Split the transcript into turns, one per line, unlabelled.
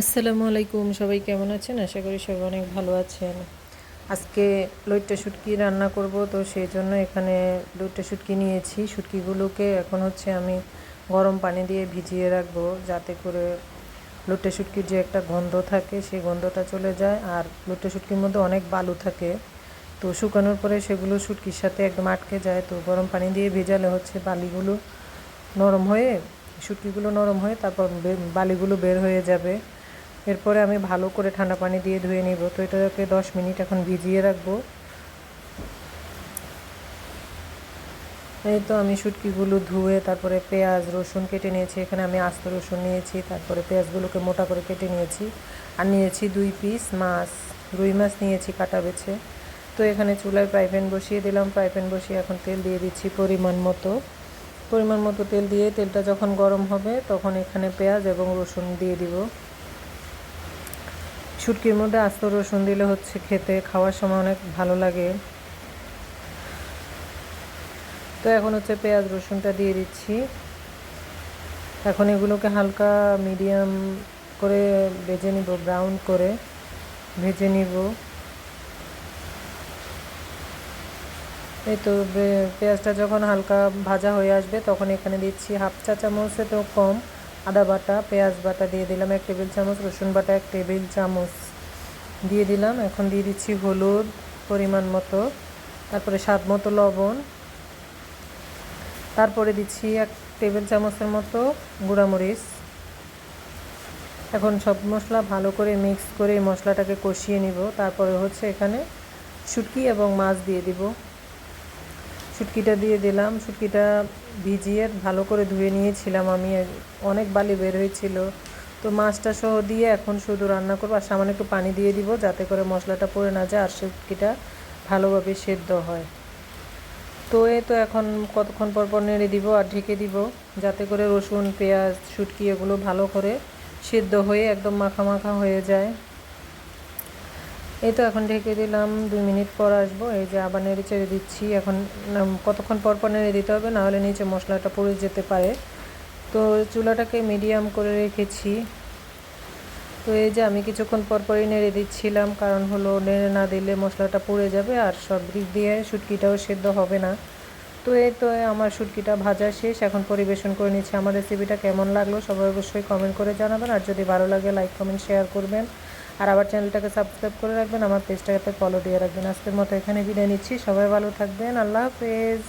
আসসালামু আলাইকুম, সবাই কেমন আছেন? আশা করি সবাই অনেক ভালো আছেন। আজকে লইট্টা শুটকি রান্না করব, তো সেই জন্য এখানে লইট্টা শুটকি নিয়েছি। শুটকিগুলোকে এখন হচ্ছে আমি গরম পানি দিয়ে ভিজিয়ে রাখব, যাতে করে লুট্টা শুটকির যে একটা গন্ধ থাকে, সেই গন্ধটা চলে যায়। আর লুট্টা শুটকির মধ্যে অনেক বালু থাকে, তো শুকানোর পরে সেগুলো শুটকির সাথে একদম আটকে যায়। তো গরম পানি দিয়ে ভেজালে হচ্ছে বালিগুলো নরম হয়ে, শুটকিগুলো নরম হয়ে তারপর বালিগুলো বের হয়ে যাবে। এরপরে আমি ভালো করে ঠান্ডা পানি দিয়ে ধুয়ে নিব। তো এটাকে দশ মিনিট এখন ভিজিয়ে রাখব। এই তো আমি শুটকিগুলো ধুয়ে তারপরে পেঁয়াজ, রসুন কেটে নিয়েছি। এখানে আমি আস্ত রসুন নিয়েছি, তারপরে পেঁয়াজগুলোকে মোটা করে কেটে নিয়েছি। আর নিয়েছি দুই পিস মাছ, রুই মাছ নিয়েছি কাটা বেছে। তো এখানে চুলায় ফ্রাই প্যান বসিয়ে দিলাম। ফ্রাই প্যান বসিয়ে এখন তেল দিয়ে দিচ্ছি পরিমাণ মতো। পরিমাণ মতো তেল দিয়ে তেলটা যখন গরম হবে তখন এখানে পেঁয়াজ এবং রসুন দিয়ে দিব। শুটকির মধ্যে আস্ত রসুন দিলে হচ্ছে খেতে, খাওয়ার সময় অনেক ভালো লাগে। তো এখন হচ্ছে পেঁয়াজ, রসুনটা দিয়ে দিচ্ছি। এখন এগুলোকে হালকা মিডিয়াম করে ভেজে নিব, ব্রাউন করে ভেজে নিব। এই তো পেঁয়াজটা যখন হালকা ভাজা হয়ে আসবে, তখন এখানে দিচ্ছি হাফ চা চামচে তো কম। আদা বাটা, পেঁয়াজ বাটা দিয়ে দিলাম এক টেবিল চামচ, রসুন বাটা এক টেবিল চামচ। দিয়ে দিলাম, এখন দিয়ে দিচ্ছি হলুদ পরিমাণ মতো, তারপরে স্বাদ মতো লবণ। তারপরে দিচ্ছি এক টেবিল চামচের মতো গুঁড়ামরিচ। এখন সব মশলা ভালো করে মিক্স করে এই মশলাটাকে কষিয়ে নিব, তারপরে হচ্ছে এখানে শুটকি এবং মাছ দিয়ে দিব। শুটকিটা দিয়ে দিলাম। শুটকিটা ভিজিয়ে ভালো করে ধুয়ে নিয়েছিলাম আমি। অনেক বালি বের হয়েছিল। তো মাছটা সহ দিয়ে এখন শুধু রান্না করব। আর সামান্য একটু পানি দিয়ে দিব যাতে করে মশলাটা পড়ে না যায় আর শুটকিটা ভালোভাবে সেদ্ধ হয়। তো এ তো এখন কতক্ষণ পর পর নেড়ে দিব আর ঢেকে দিব। যাতে করে রসুন, পেঁয়াজ শুটকি এগুলো ভালো করে সেদ্ধ হয়ে একদম মাখা মাখা হয়ে যায়। এই তো এখন ঢেকে দিলাম, দুই মিনিট পর আসব। এই যে আবার নেড়ে চেড়ে দিচ্ছি। এখন কতক্ষণ পর পর নেড়ে দিতে হবে? নাহলে নিচে মশলাটা পড়ে যেতে পারে। তো চুলাটাকে মিডিয়াম করে রেখেছি। তো এই যে আমি কিছুক্ষণ পর পরই নেড়ে দিচ্ছিলাম, কারণ হলো নেড়ে না দিলে মশলাটা পুড়ে যাবে আর সব দিক দিয়ে শুটকিটাও সেদ্ধ হবে না। তো এই তো আমার শুটকিটা ভাজা শেষ। এখন পরিবেশন করে নিচ্ছি। আমার রেসিপিটা কেমন লাগল সবাই অবশ্যই কমেন্ট করে জানাবেন। আর যদি ভালো লাগে লাইক কমেন্ট শেয়ার করবেন। আর আবার চ্যানেলটাকে সাবস্ক্রাইব করে রাখবেন, আমার পেজটাকে ফলো দিয়ে রাখবেন। আজকের মতো এখানে বিদায় নিচ্ছি। সবাই ভালো থাকবেন। আল্লাহ হাফেজ।